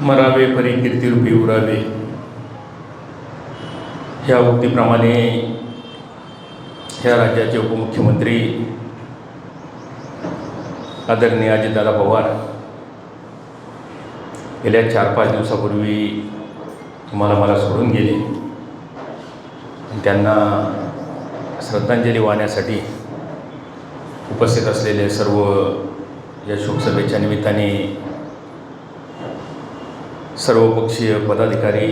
मरावे परी कीर्तिरूपी उरावे. ह्या उक्तीप्रमाणे ह्या राज्याचे उपमुख्यमंत्री आदरणीय अजितदादा पवार गेल्या चार पाच दिवसापूर्वी तुम्हाला मला सोडून गेले. त्यांना श्रद्धांजली वाहण्यासाठी उपस्थित असलेले सर्व या शोकसभेच्या निमित्ताने सर्वपक्षीय पदाधिकारी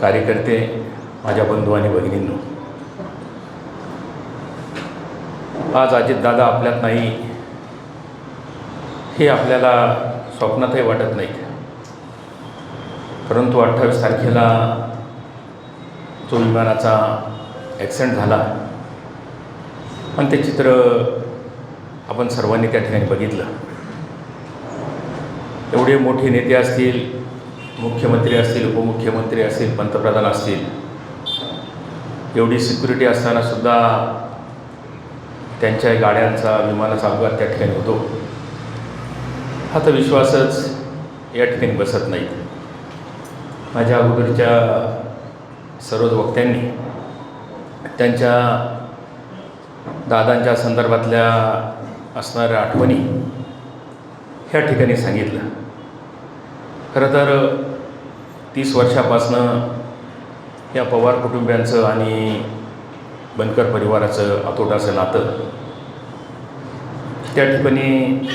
कार्यकर्ते माझ्या बंधू आणि भगिनींनो. आज अजितदादा आपल्यात नाही हे आपल्याला स्वप्नातही वाटत नाही परंतु अठ्ठावीस तारखेला जो विमानाचा ॲक्सिडेंट झाला. आणि ते चित्र आपण सर्वांनी त्या ठिकाणी बघितलं. एवढे मोठे नेते असतील मुख्यमंत्री असतील उपमुख्यमंत्री असतील पंतप्रधान असतील एवढी सिक्युरिटी असतानासुद्धा त्यांच्या गाड्यांचा विमानाचा अपघात त्या ठिकाणी होतो. हा तर विश्वासच या ठिकाणी बसत नाही. माझ्या अगोदरच्या सर्वच वक्त्यांनी त्यांच्या दादांच्या संदर्भातल्या असणाऱ्या आठवणी ह्या ठिकाणी सांगितलं. खरं तर तीस वर्षापासनं या पवार कुटुंबियांचं आणि बनकर परिवाराचं अतोटाचं नातं त्या ठिकाणी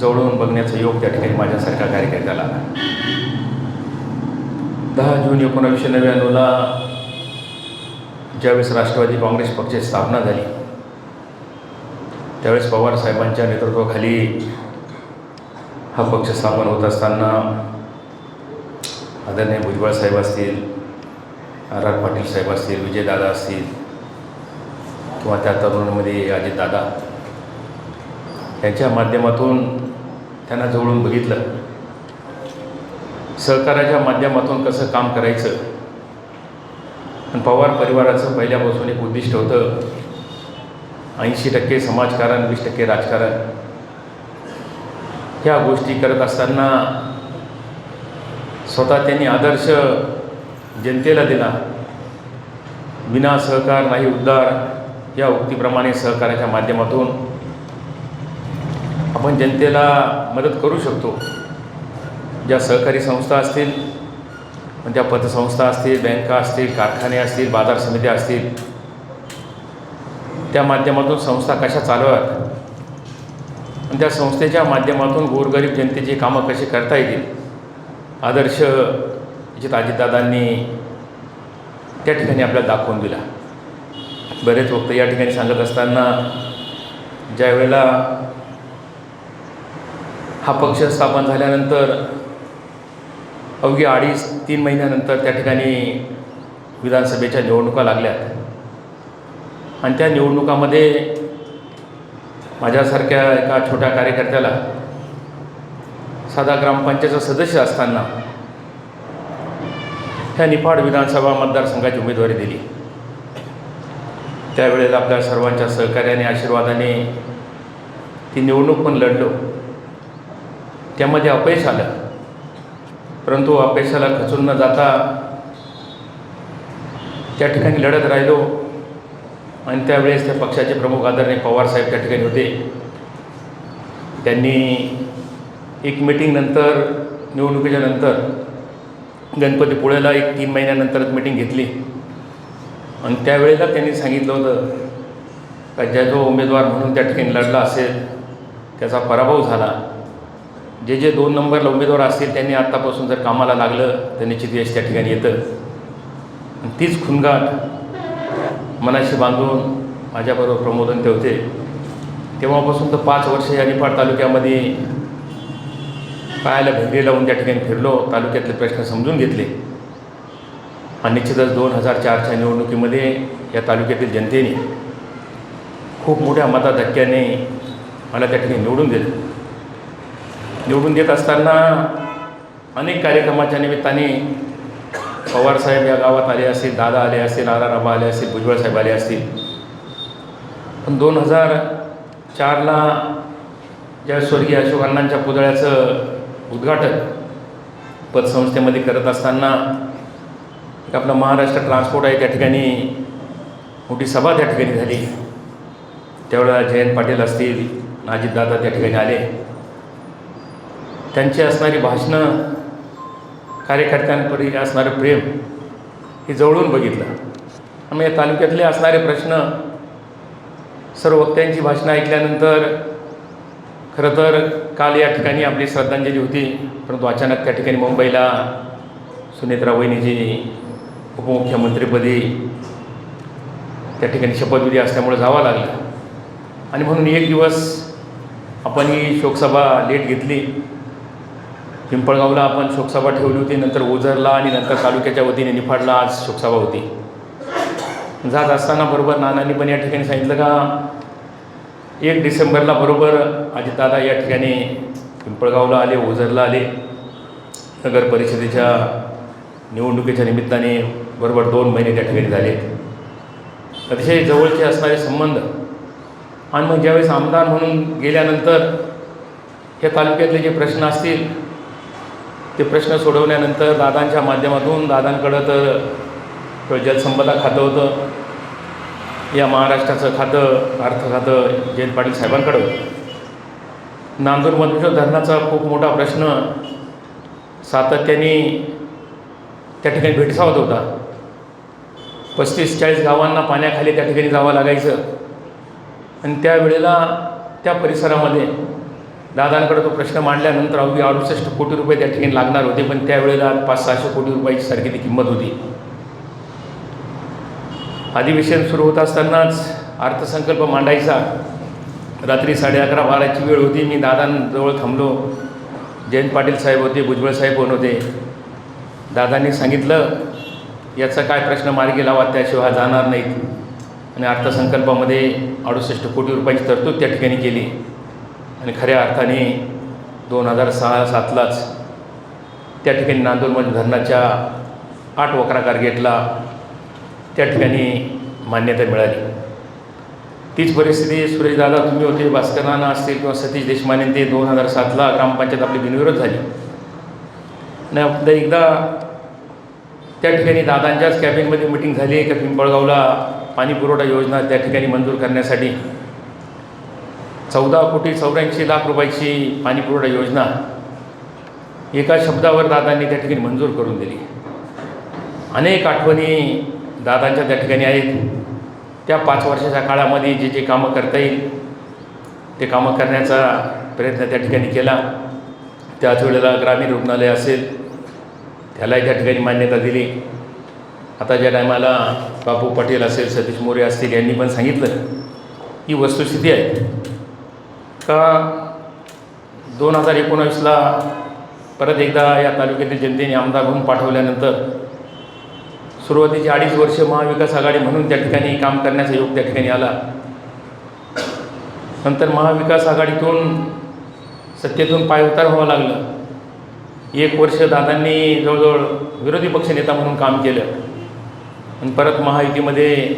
जवळून बघण्याचा योग त्या ठिकाणी माझ्यासारखा कार्यकर्त्याला आला. दहा जून एकोणावीसशे नव्याण्णवला ज्यावेळेस राष्ट्रवादी काँग्रेस पक्षाची स्थापना झाली त्यावेळेस पवार साहेबांच्या नेतृत्वाखाली हा पक्ष स्थापन होत असताना आदरणीय भुजबळ साहेब असतील आर आर पाटील साहेब असतील विजयदादा असतील किंवा त्या तरुणामध्ये अजितदादा यांच्या माध्यमातून त्यांना जवळून बघितलं. सहकाराच्या माध्यमातून कसं काम करायचं? आणि पवार परिवाराचं पहिल्यापासून एक उद्दिष्ट होतं ऐंशी टक्के समाजकारण वीस टक्के राजकारण. ह्या गोष्टी करत असताना स्वतः त्यांनी आदर्श जनतेला दिला. विना सहकार नाही उद्धार या उक्तीप्रमाणे सहकाराच्या माध्यमातून आपण जनतेला मदत करू शकतो. ज्या सहकारी संस्था असतील ज्या त्या पतसंस्था असतील बँका असतील कारखाने असतील बाजार समित्या असतील त्या माध्यमातून संस्था कशा चालवाव्यात? आणि त्या संस्थेच्या माध्यमातून गोरगरीब जनतेची कामं कशी करता येतील? आदर्श जे अजितदादांनी त्या ठिकाणी आपल्याला दाखवून दिला. बरेच वक्त या ठिकाणी सांगत असताना ज्या वेळेला हा पक्ष स्थापन झाल्यानंतर अवघी अडीच तीन महिन्यानंतर त्या ठिकाणी विधानसभेच्या निवडणुका लागल्यात. आणि त्या निवडणुकामध्ये माझ्यासारख्या एका छोट्या कार्यकर्त्याला साधा ग्रामपंचायतचा सदस्य असताना ह्या निफाड विधानसभा मतदारसंघाची उमेदवारी दिली. त्यावेळेला आपल्या सर्वांच्या सहकार्याने आशीर्वादाने ती निवडणूक पण लढलो. त्यामध्ये अपयश आलं. परंतु अपयशाला खचून न जाता त्या ठिकाणी लढत राहिलो. आणि त्यावेळेस त्या पक्षाचे प्रमुख आदरणीय पवारसाहेब त्या ठिकाणी होते. त्यांनी एक मिटिंगनंतर निवडणुकीच्या नंतर गणपतीपुळेला एक तीन महिन्यानंतरच मिटिंग घेतली. आणि त्यावेळेला त्यांनी सांगितलं होतं का ज्या जो उमेदवार म्हणून त्या ठिकाणी लढला असेल त्याचा पराभव झाला. जे जे दोन नंबरला उमेदवार असतील त्यांनी आत्तापासून जर कामाला लागलं तर निश्चित यश त्या ठिकाणी येतं. आणि तीच खुणगाट मनाशी बांधून माझ्याबरोबर प्रमोदन ते होते तेव्हापासून तर पाच वर्ष या निफाड तालुक्यामध्ये पायाला भेंडी लावून त्या ठिकाणी फिरलो तालुक्यातले प्रश्न समजून घेतले. आणि निश्चितच दोन हजार चारच्या निवडणुकीमध्ये या तालुक्यातील जनतेने खूप मोठ्या मताधक्क्याने मला त्या ठिकाणी निवडून दिलं. निवडून देत असताना अनेक कार्यक्रमाच्या निमित्ताने पवारसाहेब या गावात आले असतील दादा आले असतील आरा राबा आले असतील भुजबळ साहेब आले असतील. पण दोन हजार चारला ज्या स्वर्गीय अशोक अण्णांच्या पुतळ्याचं उद्घाटन पतसंस्थेमध्ये करत असताना एक आपलं महाराष्ट्र ट्रान्सपोर्ट आहे त्या ठिकाणी मोठी सभा त्या ठिकाणी झाली. त्यावेळेला जयंत पाटील असतील अजितदादा त्या ठिकाणी आले. त्यांची असणारी भाषणं कार्यकर्त्यांपरी असणारं प्रेम हे जवळून बघितलं. आम्ही या तालुक्यातले असणारे प्रश्न सर्व वक्त्यांची भाषणं ऐकल्यानंतर खरं तर काल या ठिकाणी आपली श्रद्धांजली होती. परंतु अचानक त्या ठिकाणी मुंबईला सुनेत्रा वहिनीजी उपमुख्यमंत्रीपदी त्या ठिकाणी शपथविधी असल्यामुळे जावं लागलं. आणि म्हणून एक दिवस आपण ही शोकसभा लेट घेतली. पिंपळगावला आपण शोकसभा ठेवली होती नंतर ओझरला आणि नंतर तालुक्याच्या वतीने निफाडला आज शोकसभा होती. जात असताना बरोबर नानांनी पण या ठिकाणी सांगितलं का एक डिसेंबरला बरोबर अजितदादा या ठिकाणी पिंपळगावला आले ओझरला आले. नगर परिषदेच्या निवडणुकीच्या निमित्ताने बरोबर दोन महिने त्या ठिकाणी झाले. अतिशय जवळचे असणारे संबंध. आणि मग ज्यावेळेस आमदार म्हणून गेल्यानंतर या तालुक्यातले जे प्रश्न असतील ते प्रश्न सोडवल्यानंतर दादांच्या माध्यमातून दादांकडं तर जलसंपदा खातं होतं. या महाराष्ट्राचं खातं अर्थ खातं जयंत पाटील साहेबांकडं. होतं नांदूर धरणाचा खूप मोठा प्रश्न सातत्याने त्या ठिकाणी भेडसावत होता. पस्तीस चाळीस गावांना पाण्याखाली त्या ठिकाणी जावं लागायचं. आणि त्यावेळेला त्या परिसरामध्ये दादांकडे तो प्रश्न मांडल्यानंतर अवघी अडुसष्ट कोटी रुपये त्या ठिकाणी लागणार होते पण त्यावेळेला पाच सहाशे कोटी रुपयाची सारखी ती किंमत होती. अधिवेशन सुरू होत असतानाच अर्थसंकल्प मांडायचा. रात्री साडे अकरा बाराची वेळ होती. मी दादांजवळ थांबलो. जयंत पाटील साहेब होते भुजबळ साहेब पण होते. दादांनी सांगितलं याचा काय प्रश्न मार्गी लावा त्याशिवाय जाणार नाहीत. आणि अर्थसंकल्पामध्ये अडुसष्ट कोटी रुपयाची तरतूद त्या ठिकाणी केली. आणि खऱ्या अर्थाने दोन हजार सहा सातलाच त्या ठिकाणी नांदूरमध्ये धरणाच्या आठ वक्राकार कारगेटला त्या ठिकाणी मान्यता मिळाली. तीच परिस्थिती सुरेशदादा तुम्ही होते भास्करांना असतील किंवा सतीश देशमाने ते दोन हजार सातला ग्रामपंचायत आपली बिनविरोध झाली. आणि एकदा त्या ठिकाणी दादांच्याच कॅबिनमध्ये मिटिंग झाली. का पिंपळगावला पाणी पुरवठा योजना त्या ठिकाणी मंजूर करण्यासाठी चौदा कोटी चौऱ्याऐंशी लाख रुपयाची पाणीपुरवठा योजना एका शब्दावर दादांनी त्या ठिकाणी मंजूर करून दिली. अनेक आठवणी दादांच्या त्या ठिकाणी आहेत. त्या पाच वर्षाच्या काळामध्ये जे जे कामं करता येईल ते कामं करण्याचा प्रयत्न त्या ठिकाणी केला. त्याच वेळेला ग्रामीण रुग्णालय असेल त्यालाही त्या ठिकाणी मान्यता दिली. आता ज्या टायमाला बापू पटेल असेल सतीश मोरे असतील यांनी पण सांगितलं ही वस्तुस्थिती आहे. का दोन हजार एकोणावीसला परत एकदा या तालुक्यातील जनतेने आमदार म्हणून पाठवल्यानंतर सुरुवातीची अडीच वर्ष महाविकास आघाडी म्हणून त्या ठिकाणी काम करण्याचा योग त्या ठिकाणी आला. नंतर महाविकास आघाडीतून सत्तेतून पायउतार व्हावं लागलं. एक वर्ष दादांनी जवळजवळ विरोधी पक्षनेता म्हणून काम केलं. आणि परत महायुतीमध्ये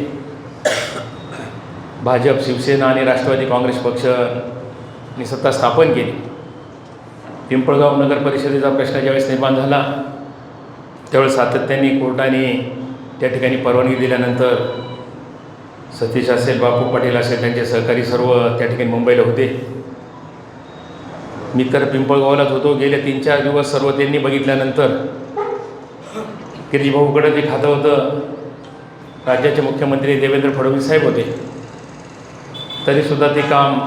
भाजप शिवसेना आणि राष्ट्रवादी काँग्रेस पक्ष आणि सत्ता स्थापन केली. पिंपळगाव नगर परिषदेचा प्रश्न ज्यावेळेस निर्माण झाला त्यावेळेस सातत्याने कोर्टाने त्या ठिकाणी परवानगी दिल्यानंतर सतीश असेल बापू पाटील असेल त्यांचे सहकारी सर्व त्या ठिकाणी मुंबईला होते. मी तर पिंपळगावलाच होतो. गेले तीन चार दिवस सर्व त्यांनी बघितल्यानंतर गिरीभाऊकडं जे खातं होतं. राज्याचे मुख्यमंत्री देवेंद्र फडणवीस साहेब होते. तरीसुद्धा ते काम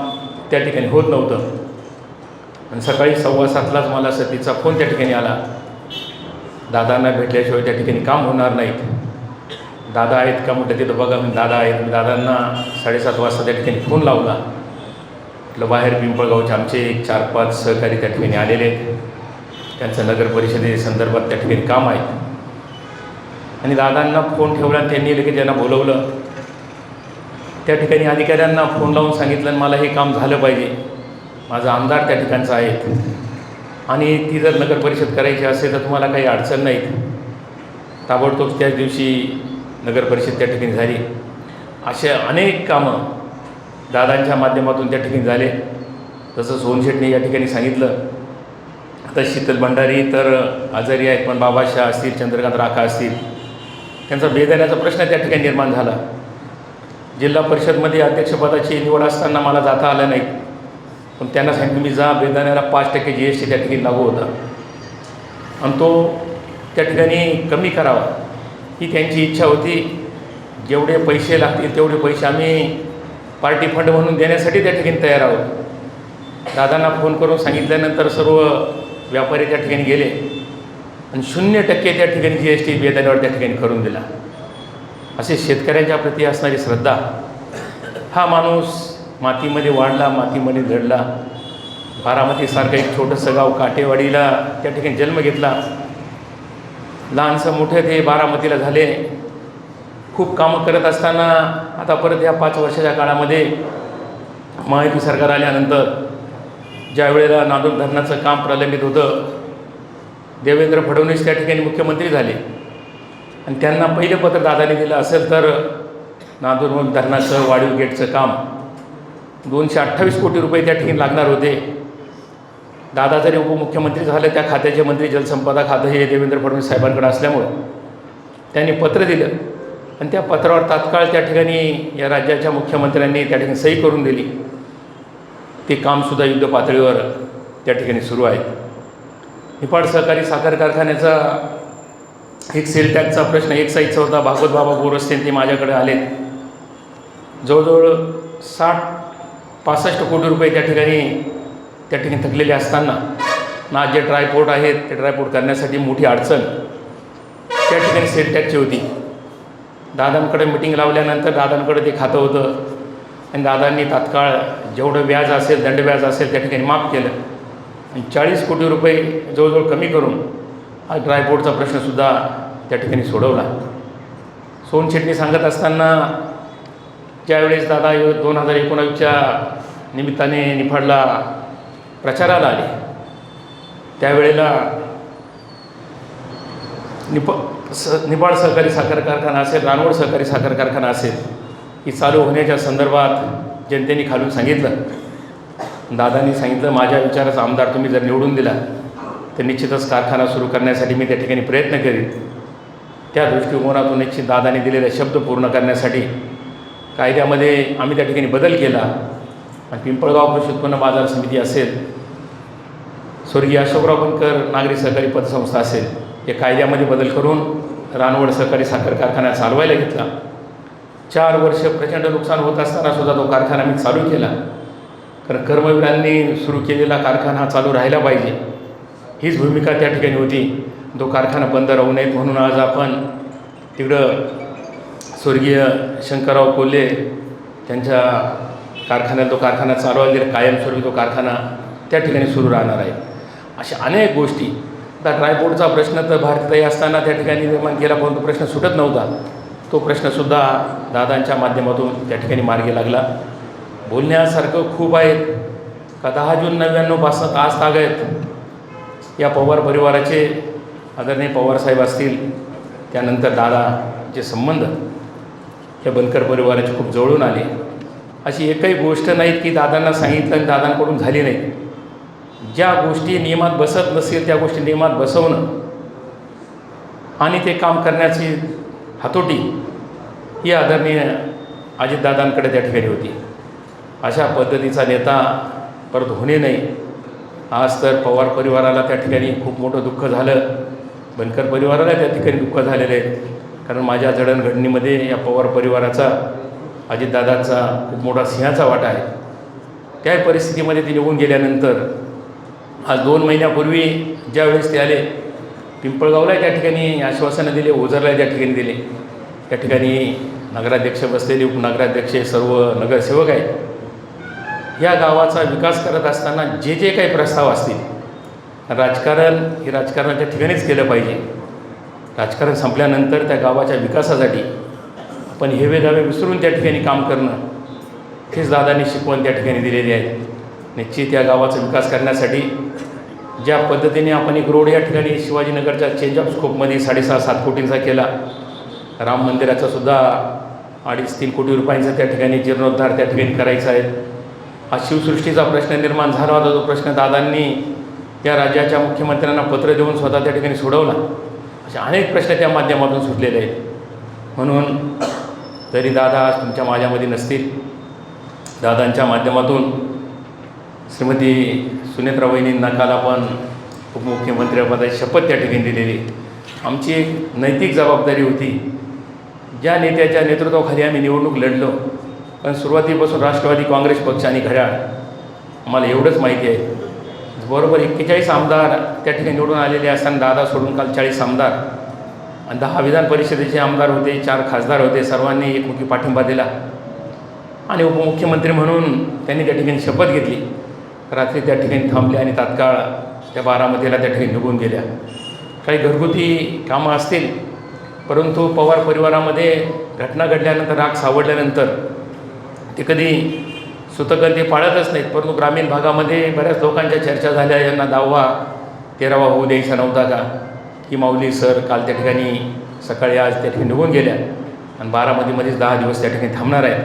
त्या ठिकाणी होत नव्हतं. आणि सकाळी सव्वा सातलाच मला सतीचा फोन त्या ठिकाणी आला. दादांना भेटल्याशिवाय त्या ठिकाणी काम होणार नाहीत. दादा आहेत का म्हटलं तिथं बघा मी दादा आहेत. मी दादांना साडेसात वाजता त्या ठिकाणी फोन लावला. म्हटलं बाहेर पिंपळगावचे आमचे एक चार पाच सहकारी त्या ठिकाणी आलेले आहेत. त्यांचं नगर परिषदेसंदर्भात त्या ठिकाणी काम आहे आणि दादांना फोन ठेवला त्यांनी लगेच त्यांना बोलवलं. त्या ठिकाणी अधिकाऱ्यांना फोन लावून सांगितलं आणि मला हे काम झालं पाहिजे. माझा आमदार त्या ठिकाणचा आहे. आणि ती जर नगर परिषद करायची असेल तर तुम्हाला काही अडचण नाहीत ताबडतोब त्याच दिवशी नगर परिषद त्या ठिकाणी झाली. असे अनेक कामं दादांच्या माध्यमातून त्या ठिकाणी झाले. जसं सोनशेटने या ठिकाणी सांगितलं. आता शीतल भंडारी तर आजारी आहेत पण बाबाशाह असतील चंद्रकांत राखा असतील. त्यांचा बेदाण्याचा प्रश्न त्या ठिकाणी निर्माण झाला. जिल्हा परिषदमध्ये अध्यक्षपदाची निवड असताना मला जाता आलं नाही. पण त्यांना सांगितलं मी जा बेदाण्याला पाच टक्के जी एस टी त्या ठिकाणी लागू होता. आणि तो त्या ठिकाणी कमी करावा ही त्यांची इच्छा होती. जेवढे पैसे लागतील तेवढे पैसे आम्ही पार्टी फंड म्हणून देण्यासाठी त्या ठिकाणी तयार आहोत. दादांना फोन करून सांगितल्यानंतर सर्व व्यापारी त्या ठिकाणी गेले. आणि शून्य टक्के त्या ठिकाणी जी एस टी बेदाण्यावर त्या ठिकाणी करून दिला. असे शेतकऱ्यांच्या प्रती असणारी श्रद्धा हा माणूस मातीमध्ये वाढला मातीमध्ये घडला बारामतीसारखं एक छोटंसं गाव काटेवाडीला त्या ठिकाणी जन्म घेतला. लहानसं मोठं ते बारामतीला झाले. खूप कामं करत असताना आता परत या पाच वर्षाच्या काळामध्ये महायुती सरकार आल्यानंतर ज्या वेळेला नांदूर धरणाचं काम प्रलंबित होतं देवेंद्र फडणवीस त्या ठिकाणी मुख्यमंत्री झाले. आणि त्यांना पहिलं पत्र दादाने दिलं असेल तर नांदूर धरणाचं वाढीव गेटचं काम. दोनशे अठ्ठावीस कोटी रुपये त्या ठिकाणी लागणार होते. दादा जरी उपमुख्यमंत्री झाले त्या खात्याचे मंत्री जलसंपदा खातं हे देवेंद्र फडणवीस साहेबांकडे असल्यामुळं त्यांनी पत्र दिलं. आणि त्या पत्रावर तात्काळ त्या ठिकाणी या राज्याच्या मुख्यमंत्र्यांनी त्या ठिकाणी सही करून दिली. ते कामसुद्धा युद्ध पातळीवर त्या ठिकाणी सुरू आहे. निपाड सहकारी साखर कारखान्याचा एक सेल टॅगचा प्रश्न एक साईजचा होता भागवत बाबा बोरस्तेन ते माझ्याकडे आले जवळजवळ साठ पासष्ट कोटी रुपये त्या ठिकाणी त्या ठिकाणी थकलेले असताना ना जे ड्रायपोर्ट आहेत ते ड्रायपोर्ट करण्यासाठी मोठी अडचण त्या ठिकाणी सेल टॅक्सची होती. दादांकडे मिटिंग लावल्यानंतर दादांकडे ते खातं होतं. आणि दादांनी तात्काळ जेवढं व्याज असेल दंडव्याज असेल त्या ठिकाणी माफ केलं. आणि चाळीस कोटी रुपये जवळजवळ कमी करून हा ड्रायपोर्टचा प्रश्नसुद्धा त्या ठिकाणी सोडवला. सोनशेट्टी सांगत असताना ज्यावेळेस दादा दोन हजार एकोणावीसच्या निमित्ताने निफाडला प्रचाराला आले त्यावेळेला निप स निफाड सहकारी साखर कारखाना असेल रानवड सहकारी साखर कारखाना असेल ही चालू होण्याच्या संदर्भात जनतेने खालून सांगितलं. दादांनी सांगितलं माझ्या विचाराचा आमदार तुम्ही जर निवडून दिला तर निश्चितच कारखाना सुरू करण्यासाठी मी त्या ठिकाणी प्रयत्न करीन. त्या दृष्टिकोनातून निश्चित दादाने दिलेले शब्द पूर्ण करण्यासाठी कायद्यामध्ये आम्ही त्या ठिकाणी बदल केला. आणि पिंपळगाव कृषी उत्पन्न बाजार समिती असेल स्वर्गीय अशोकराव बनकर नागरी सहकारी पतसंस्था असेल या कायद्यामध्ये बदल करून रानवड सहकारी साखर कारखाना चालवायला घेतला. चार वर्ष प्रचंड नुकसान होत असताना सुद्धा तो कारखाना मी चालू केला. कारण कर्मवीरांनी सुरू केलेला कारखाना हा चालू राहिला पाहिजे. हीच भूमिका त्या ठिकाणी होती. तो कारखाना बंद राहू नयेत म्हणून आज आपण तिकडं स्वर्गीय शंकरराव कोल्हे त्यांच्या कारखान्यात तो कारखाना चालवायला दिला कायमस्वरूपी तो कारखाना त्या ठिकाणी सुरू राहणार आहे. अशा अनेक गोष्टी. आता ट्रायपोर्टचा प्रश्न तर भारतातही असताना त्या ठिकाणी निर्माण केला परंतु प्रश्न सुटत नव्हता. तो प्रश्नसुद्धा दादांच्या माध्यमातून त्या ठिकाणी मार्गी लागला. बोलण्यासारखं खूप आहेत. का दहा जून नव्याण्णवपासून आज तागत या पवार परिवाराचे आदरणीय पवारसाहेब असतील त्यानंतर दादाचे संबंध या बनकर परिवाराचे खूप जवळून आले. अशी एकही गोष्ट नाहीत की दादांना सांगितलं आणि दादांकडून झाली नाही. ज्या गोष्टी नियमात बसत नसेल त्या गोष्टी नियमात बसवणं आणि ते काम करण्याची हातोटी ही आदरणीय अजितदादांकडे त्या ठिकाणी होती. अशा पद्धतीचा नेता परत होणे नाही. आज तर पवार परिवाराला त्या ठिकाणी खूप मोठं दुःख झालं. बनकर परिवाराला त्या ठिकाणी दुःख झालेलं आहे. कारण माझ्या जडणघडणीमध्ये या पवार परिवाराचा अजितदादांचा खूप मोठा सिंहाचा वाटा आहे. त्या परिस्थितीमध्ये ते निघून गेल्यानंतर आज दोन महिन्यापूर्वी ज्यावेळेस ते आले पिंपळगावला त्या ठिकाणी आश्वासनं दिले ओझरला त्या ठिकाणी दिले. त्या ठिकाणी नगराध्यक्ष बसलेले उपनगराध्यक्ष हे सर्व नगरसेवक आहेत. या गावाचा विकास करत असताना जे जे काही प्रस्ताव असतील राजकारण हे राजकारणाच्या ठिकाणीच केलं पाहिजे. राजकारण संपल्यानंतर त्या गावाच्या विकासासाठी आपण हेवे दावे विसरून त्या ठिकाणी काम करणं हेच दादांनी शिकवण त्या ठिकाणी दिलेली आहे. निश्चित या गावाचा विकास करण्यासाठी ज्या पद्धतीने आपण एक रोड या ठिकाणी शिवाजीनगरच्या चेंज ऑफ स्कोपमध्ये साडेसहा सात कोटींचा केला राम मंदिराचा सुद्धा अडीच तीन कोटी रुपयांचा त्या ठिकाणी जीर्णोद्धार त्या ठिकाणी करायचा आहे. हा शिवसृष्टीचा प्रश्न निर्माण झाला होता. तो प्रश्न दादांनी या राज्याच्या मुख्यमंत्र्यांना पत्र देऊन स्वतः त्या ठिकाणी सोडवला. असे अनेक प्रश्न त्या माध्यमातून सुटलेले आहेत. म्हणून तरी दादा आज तुमच्या माझ्यामध्ये नसतील. दादांच्या माध्यमातून श्रीमती सुनेत्रा वहिनींना काल आपण उपमुख्यमंत्रीपदाची शपथ त्या ठिकाणी दिलेली. आमची एक नैतिक जबाबदारी होती. ज्या नेत्याच्या नेतृत्वाखाली आम्ही निवडणूक लढलो पण सुरुवातीपासून राष्ट्रवादी काँग्रेस पक्ष आणि घड्याळ. आम्हाला एवढंच माहिती आहे. बरोबर एक्केचाळीस आमदार त्या ठिकाणी निवडून आलेले असताना दादा सोडून काल चाळीस आमदार. आणि दहा विधान परिषदेचे आमदार होते चार खासदार होते सर्वांनी एकमुखी पाठिंबा दिला. आणि उपमुख्यमंत्री म्हणून त्यांनी त्या ठिकाणी शपथ घेतली. रात्री त्या ठिकाणी थांबल्या आणि तात्काळ त्या बारामतीला त्या ठिकाणी निघून गेल्या. काही घरगुती कामं असतील परंतु पवार परिवारामध्ये घटना घडल्यानंतर राग सावडल्यानंतर ते कधी सुतकं ते पाळतच नाहीत परंतु ग्रामीण भागामध्ये बऱ्याच लोकांच्या चर्चा झाल्या यांना दहावा तेरावा होऊ द्यायचा नव्हता का? की माऊली सर काल त्या ठिकाणी सकाळी आज त्या ठिकाणी निघून गेल्या आणि बारामतीमध्येच दहा दिवस त्या ठिकाणी थांबणार आहेत.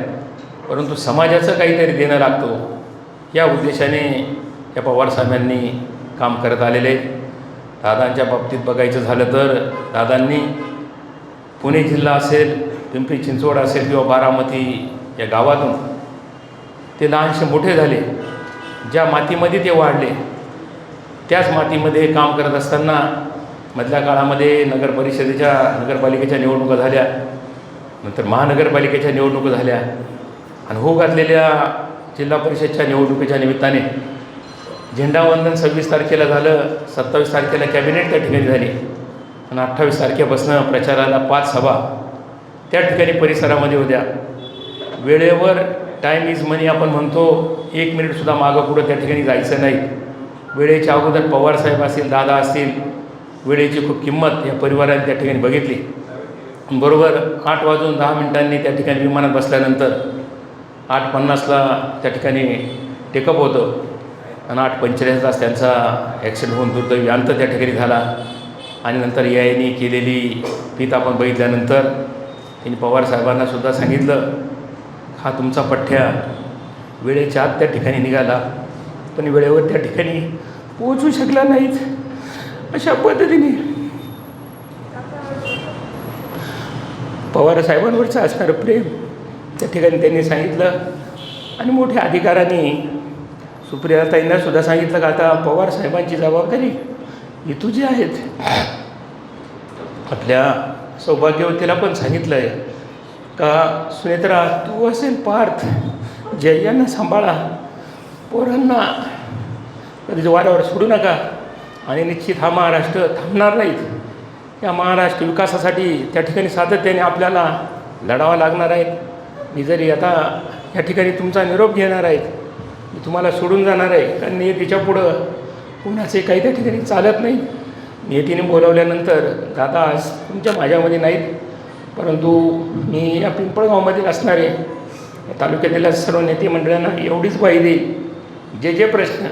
परंतु समाजाचं काहीतरी देणं लागतो. या उद्देशाने या पवारसाहेबांनी काम करत आलेले. आहेत दादांच्या बाबतीत बघायचं झालं तर दादांनी पुणे जिल्हा असेल पिंपरी चिंचवड असेल किंवा बारामती या गावातून. ते लहानसे मोठे झाले. ज्या मातीमध्ये ते वाढले त्याच मातीमध्ये काम करत असताना मधल्या काळामध्ये नगर परिषदेच्या नगरपालिकेच्या निवडणुका झाल्या. नंतर महानगरपालिकेच्या निवडणुका झाल्या. आणि हो घातलेल्या जिल्हा परिषदच्या निवडणुकीच्या निमित्ताने झेंडावंदन सव्वीस तारखेला झालं सत्तावीस तारखेला कॅबिनेट त्या ठिकाणी झाली. आणि अठ्ठावीस तारखेपासून प्रचाराला पाच सभा त्या ठिकाणी परिसरामध्ये होत्या. वेळेवर टाईम इज मनी आपण म्हणतो एक मिनिटसुद्धा मागं पुढं त्या ठिकाणी जायचं नाही. वेळेच्या अगोदर पवारसाहेब असतील दादा असतील वेळेची खूप किंमत या परिवाराने त्या ठिकाणी बघितली. बरोबर आठ वाजून दहा मिनिटांनी त्या ठिकाणी विमानात बसल्यानंतर आठ पन्नासला त्या ठिकाणी टेकअप होतं. आणि आठ पंचेचाळीस तास त्यांचा ॲक्सिडेंट होऊन दुर्दैवी अंत त्या ठिकाणी झाला. आणि नंतर यायनी केलेली पीत आपण बघितल्यानंतर त्यांनी पवार सांगितलं हा तुमचा पठ्ठ्या वेळेच्या आत त्या ठिकाणी निघाला. पण वेळेवर त्या ठिकाणी पोहोचू शकला नाहीत. अशा पद्धतीने. पवार साहेबांवरचं असणारं प्रेम त्या ठिकाणी त्यांनी सांगितलं. आणि मोठ्या अधिकाराने सुप्रियाताईंना सुद्धा सांगितलं का आता पवार साहेबांची जबाबदारी ही तुझी आहेत. आपल्या सौभाग्यवतीला पण सांगितलं आहे सुनेत्रा तू असेल पार्थ जय्यांना सांभाळा. पोरांना कधीच वाऱ्यावर सोडू नका. आणि निश्चित हा महाराष्ट्र थांबणार नाहीत. या महाराष्ट्र विकासासाठी त्या ठिकाणी सातत्याने आपल्याला लढावा लागणार आहेत. मी जरी आता या ठिकाणी तुमचा निरोप घेणार आहेत मी तुम्हाला सोडून जाणार आहे कारण नियतीच्या पुढं कुणाचे काही त्या ठिकाणी चालत नाही. नियतीने बोलवल्यानंतर दादा आज तुमच्या माझ्यामध्ये नाहीत. परंतु मी या पिंपळगावमधील असणारे या तालुक्यातील सर्व नेते मंडळांना एवढीच ग्वाही देईल जे जे प्रश्न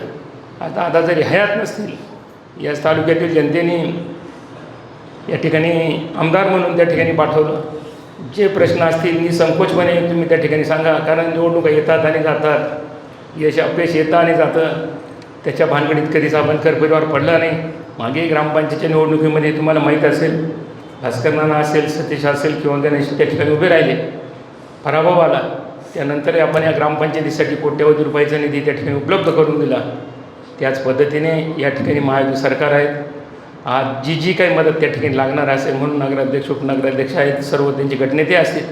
आता आता जरी हयात नसतील याच तालुक्यातील जनतेने या ठिकाणी आमदार म्हणून त्या ठिकाणी पाठवलं. जे प्रश्न असतील निसंकोचपणे तुम्ही त्या ठिकाणी सांगा. कारण निवडणुका येतात आणि जातात. यश अपयश येतं आणि जातं. त्याच्या भानगडीत कधीच आपण करपरिवार पडला नाही. मागे ग्रामपंचायतच्या निवडणुकीमध्ये तुम्हाला माहीत असेल भास्करनाना असेल सतीश असेल किंवा गणेश त्या ठिकाणी उभे राहिले. पराभव आला. त्यानंतर आपण या ग्रामपंचायतीसाठी कोट्यवधी रुपयाचा निधी त्या ठिकाणी उपलब्ध करून दिला. त्याच पद्धतीने या ठिकाणी महायुती सरकार आहेत. आज जी जी काही मदत त्या ठिकाणी लागणार असेल म्हणून नगराध्यक्ष उपनगराध्यक्ष आहेत सर्व त्यांचे गटनेते असतील.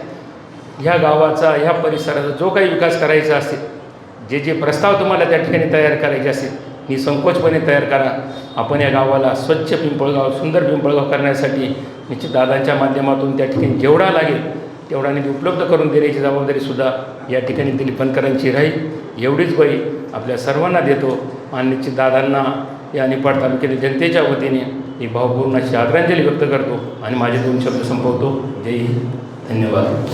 ह्या गावाचा ह्या परिसराचा जो काही विकास करायचा असेल जे जे प्रस्ताव तुम्हाला त्या ठिकाणी तयार करायचे असतील निसंकोचपणे तयार करा. आपण या गावाला स्वच्छ पिंपळगाव सुंदर पिंपळगाव करण्यासाठी निश्चित दादांच्या माध्यमातून त्या ठिकाणी जेवढा लागेल तेवढा निधी उपलब्ध करून देण्याची जबाबदारीसुद्धा या ठिकाणी दिलीप बनकरांची राहील. एवढीच बाई आपल्या सर्वांना देतो आणि निश्चित दादांना या निपाड तालुक्यातील जनतेच्या वतीने ही भावपूर्ण अशी आदरांजली व्यक्त करतो आणि माझे दोन शब्द संपवतो. जय हिंद. धन्यवाद.